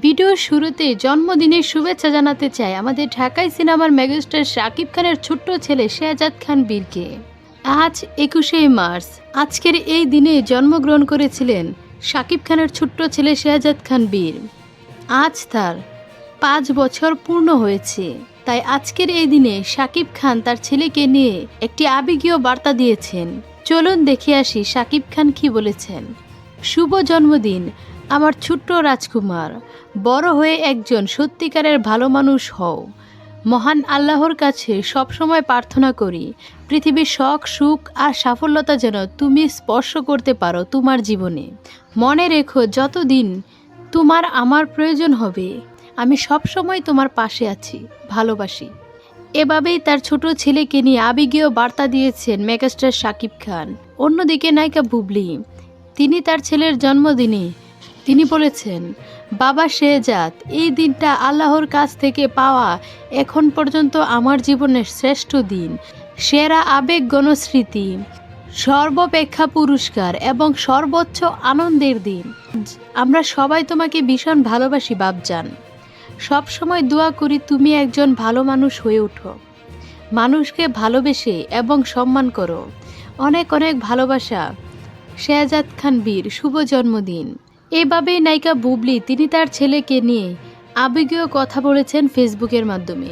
ভিডিওর শুরুতে জন্মদিনের শুভেচ্ছা জানাতে চাই আমাদের ঢাকাই সিনেমার মেগাস্টার শাকিব খানের ছোট্ট ছেলে শেহজাদ খান বীরকে। আজ একুশে মার্চ। আজকের এই দিনে জন্মগ্রহণ করেছিলেন শাকিব খানের ছোট্ট ছেলে শেহজাদ খান বীর। আজ তার পাঁচ বছর পূর্ণ হয়েছে। তাই আজকের এই দিনে শাকিব খান তার ছেলেকে নিয়ে একটি আবেগীয় বার্তা দিয়েছেন। চলুন দেখে আসি শাকিব খান কি বলেছেন। শুভ জন্মদিন। আমার ছোট্ট রাজকুমার, বড় হয়ে একজন সত্যিকারের ভালো মানুষ হও। মহান আল্লাহর কাছে সবসময় প্রার্থনা করি, পৃথিবীর শখ, সুখ আর সাফল্যতা যেন তুমি স্পর্শ করতে পারো তোমার জীবনে। মনে রেখো, যতদিন তোমার আমার প্রয়োজন হবে, আমি সবসময় তোমার পাশে আছি, ভালোবাসি। এভাবেই তার ছোট ছেলেকে নিয়ে আবেগীয় বার্তা দিয়েছেন মেগাস্টার শাকিব খান। অন্যদিকে নায়িকা বুবলি, তিনি তার ছেলের জন্মদিনে তিনি বলেছেন, বাবা শেহজাদ এই দিনটা আল্লাহর কাছ থেকে পাওয়া এখন পর্যন্ত আমার জীবনের শ্রেষ্ঠ দিন, সেরা আবেগ গণস্মৃতি, সর্বাপেক্ষা পুরস্কার এবং সর্বোচ্চ আনন্দের দিন। আমরা সবাই তোমাকে ভীষণ ভালোবাসি বাবজান সব সময় দোয়া করি তুমি একজন ভালো মানুষ হয়ে ওঠো। মানুষকে ভালোবেসে এবং সম্মান করো। অনেক অনেক ভালোবাসা। শেহজাদ খান বীর, শুভ জন্মদিন। এভাবেই নায়িকা বুবলি তিনি তার ছেলেকে নিয়ে আবেগীয় কথা বলেছেন ফেসবুকের মাধ্যমে।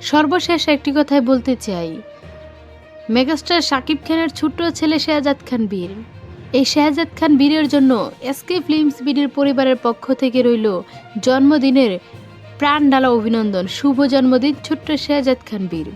সর্বশেষ একটি কথাই বলতে চাই। মেগাস্টার শাকিব খানের ছোট্ট ছেলে শেহজাদ খান বীর। এই শেহজাদ খান বীরের জন্য এসকে ফিল্মস বীরের পরিবারের পক্ষ থেকে রইল জন্মদিনের প্রাণ ডালা অভিনন্দন। শুভ জন্মদিন ছোট্ট শেহজাদ খান বীর।